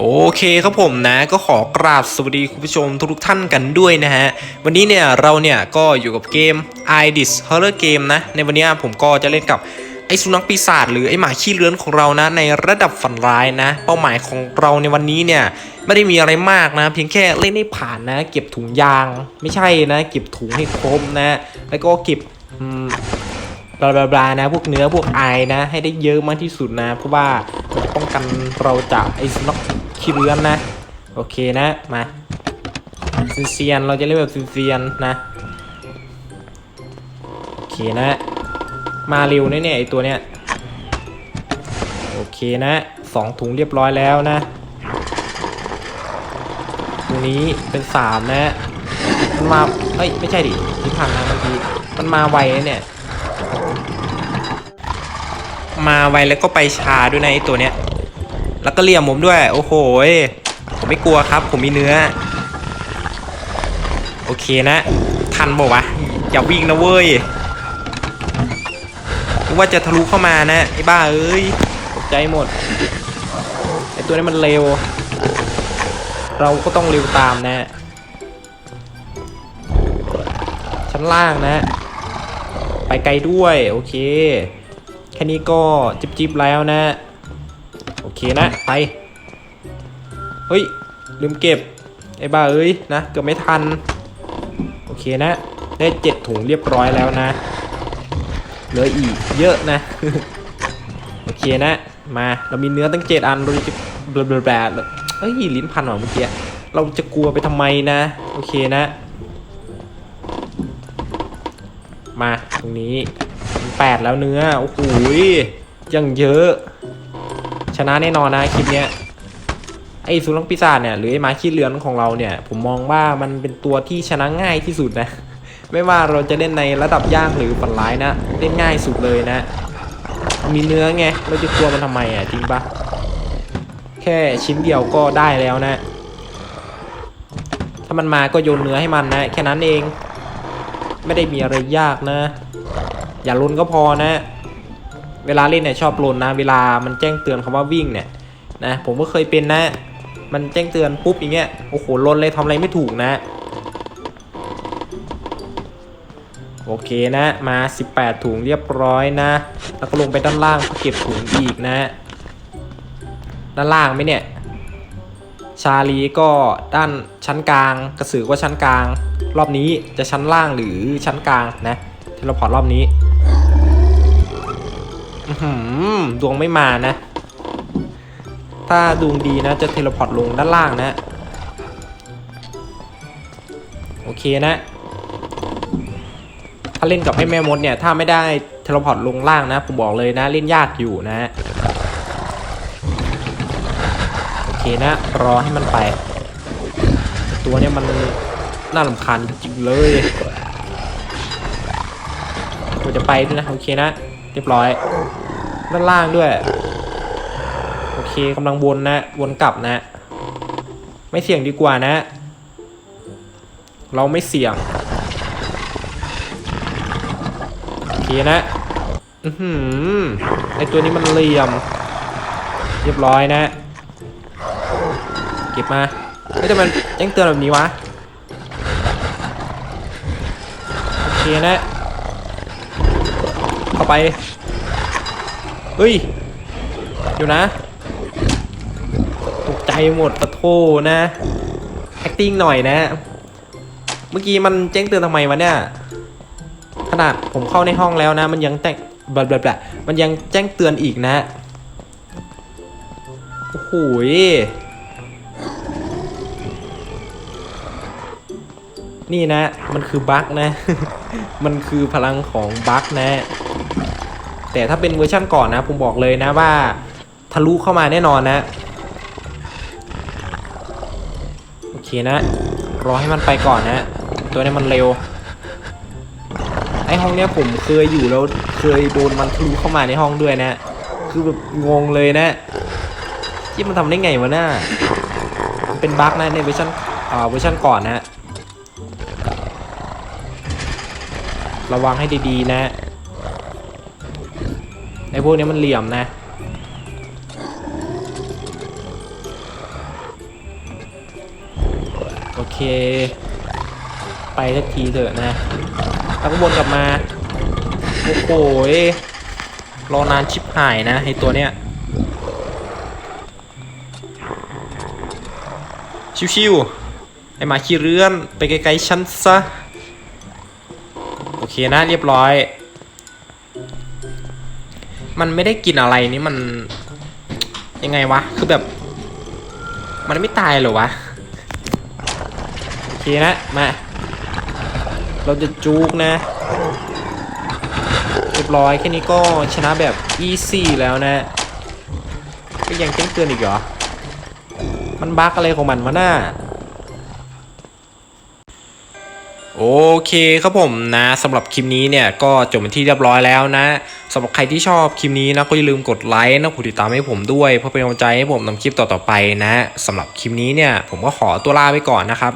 โอเคครับผมนะก็ขอกราบสวัสดีคุณผู้ชมทุกท่านกันด้วยนะฮะ วันนี้เนี่ยเราเนี่ยก็อยู่กับเกม i d i s Horror Game นะ ในวันนี้ผมก็จะเล่นกับไอ้สุนัขปีศาจหรือไอ้หมาขี้เลื้อนของเรานะ ในระดับฝันร้ายนะ เป้าหมายของเราในวันนี้เนี่ยไม่ได้มีอะไรมากนะ เพียงแค่เล่นให้ผ่านนะ เก็บถุงยางไม่ใช่นะ เก็บถุงให้ครบนะ แล้วก็เก็บบลาบลาบลานะ พวกเนื้อพวกไอนะ ให้ได้เยอะมากที่สุดนะ เพราะว่าจะป้องกันเราจากไอ้สุนัข ขี้เลื้อนนะ โอเคนะมาซินเซียนเราจะเล่นแบบซินเซียนนะโอเคนะ มาเร็วแน่ๆไอตัวเนี้ยโอเคนะสองถุงเรียบร้อยแล้วนะตรงนี้เป็นสามนะมันมาเอ้ยไม่ใช่ดิที่ผ่านมาเมื่อกี้มันมาไวนะเนี่ยมาไวแล้วก็ไปช้าด้วยนะไอตัวเนี้ย แล้วก็เลี่ยมผมด้วย โอ้โหผมไม่กลัวครับ ผมมีเนื้อ โอเคนะ ทันบอกวะ อย่าวิ่งนะเว้ยว่าจะทะลุเข้ามานะ ไอ้บ้าเอ้ยตกใจหมด ไอตัวนี้มันเร็ว เราก็ต้องเร็วตามนะ ชั้นล่างนะ ไปไกลด้วย โอเค แค่นี้ก็จิบจิบแล้วนะ เคนะไป เฮ้ย ลืมเก็บ ไอ้บ้าเอ้ยนะ เกือบไม่ทัน โอเคนะ ได้เจ็ดถุงเรียบร้อยแล้วนะ เหลืออีกเยอะนะ โอเคนะ มาเรามีเนื้อตั้งเจ็ดอันเราจะเบลอๆเอ้ยลิ้นพันหรอเมื่อกี้เราจะกลัวไปทำไมนะ โอเคนะ มาตรงนี้แปดแล้วเนื้อ โอ้โหยยังเยอะ ชนะแน่นอนนะคลิปเนี้ยไอ้สุนัขปีศาจเนี่ยหรือไอ้หมาขี้เลือนของเราเนี่ย ผมมองว่ามันเป็นตัวที่ชนะง่ายที่สุดนะ ไม่ว่าเราจะเล่นในระดับยากหรือฝันร้ายนะ เล่นง่ายสุดเลยนะ มีเนื้อไงเราจะกลัวมันทำไมอะจริงปะแค่ชิ้นเดียวก็ได้แล้วนะ ถ้ามันมาก็โยนเนื้อให้มันนะ แค่นั้นเอง ไม่ได้มีอะไรยากนะ อย่าลุนก็พอนะ เวลาเล่นเนี่ยชอบลนนะ เวลามันแจ้งเตือนคำว่าวิ่งเนี่ยนะผมก็เคยเป็นนะ มันแจ้งเตือนปุ๊บอย่างเงี้ยโอ้โหลนเลยทำอะไรไม่ถูกนะ โอเคนะมา 18 ถุงเรียบร้อยนะ แล้วก็ลงไปด้านล่างเก็บถุงอีกนะ ด้านล่างไหมเนี่ยชาลีก็ด้านชั้นกลาง กระสือก็ชั้นกลาง รอบนี้จะชั้นล่างหรือชั้นกลางนะเทเลพอร์ตรอบนี้ ดวงไม่มานะ ถ้าดวงดีนะจะเทเลพอร์ตลงด้านล่างนะ โอเคนะ ถ้าเล่นกับไอ้แม่มดเนี่ย ถ้าไม่ได้เทเลพอร์ตลงล่างนะ ผมบอกเลยนะ เล่นยากอยู่นะ โอเคนะ รอให้มันไป ตัวเนี้ยมันน่าลำคาญจริงเลยกูจะไปด้วยนะ โอเคนะ เรียบร้อย ด้านล่างด้วย โอเคกำลังวนนะ วนกลับนะ ไม่เสี่ยงดีกว่านะ เราไม่เสี่ยง โอเคนะอือหือไอตัวนี้มันเหลี่ยม เรียบร้อยนะ เก็บมาไม่แต่มันแจ้งเตือนแบบนี้วะ โอเคนะ เข้าไป เฮ้ยอยู่นะ ตกใจหมดปะโทนะ acting หน่อยนะ เมื่อกี้มันแจ้งเตือนทำไมวะเนี่ย ขนาดผมเข้าในห้องแล้วนะ มันยังแจ้งบลาบลามันยังแจ้งเตือนอีกนะ โอ้โหยนี่นะ มันคือบั๊กนะ มันคือพลังของบั๊กนะ แต่ถ้าเป็นเวอร์ชั่นก่อนนะ ผมบอกเลยนะว่าทะลุเข้ามาแน่นอนนะ โอเคนะ รอให้มันไปก่อนนะ ตัวนี้มันเร็ว ไอห้องเนี้ยผมเคยอยู่แล้วเคยโดนมันทะลุเข้ามาในห้องด้วยนะ คือแบบงงเลยนะที่มันทำได้ไงวะน่ามันเป็นบั๊กนะในเวอร์ชันอ่าเวอร์ชันก่อนนะ ระวังให้ดีๆนะ พวกนี้มันเหลี่ยมนะ โอเค ไปสักทีเถอะนะแล้วก็วนกลับมา โอ้โหยรอนานชิบหายนะไอตัวเนี้ย ชิวๆไอหมาขี้เรือน ไปไกลๆฉันซะ โอเคนะเรียบร้อย มันไม่ได้กินอะไรนี่มัน ยังไงวะ คือแบบ มันไม่ตายหรอวะ โอเคนะ มา เราจะจูกนะเรียบร้อยแค่นี้ก็ชนะแบบ easy แล้วนะ ก็ยังแจ้งเตือนอีกเหรอ มันบั๊กอะไรของมันวะน่า โอเคครับผมนะสำหรับคลิปนี้เนี่ยก็จบเป็นที่เรียบร้อยแล้วนะสำหรับใครที่ชอบคลิปนี้นะก็อย่าลืมกดไลค์นะกดติดตามให้ผมด้วยเพื่อเป็นกำลังใจให้ผมทำคลิปต่อๆไปนะสำหรับคลิปนี้เนี่ยผมก็ขอตัวลาไปก่อนนะครับ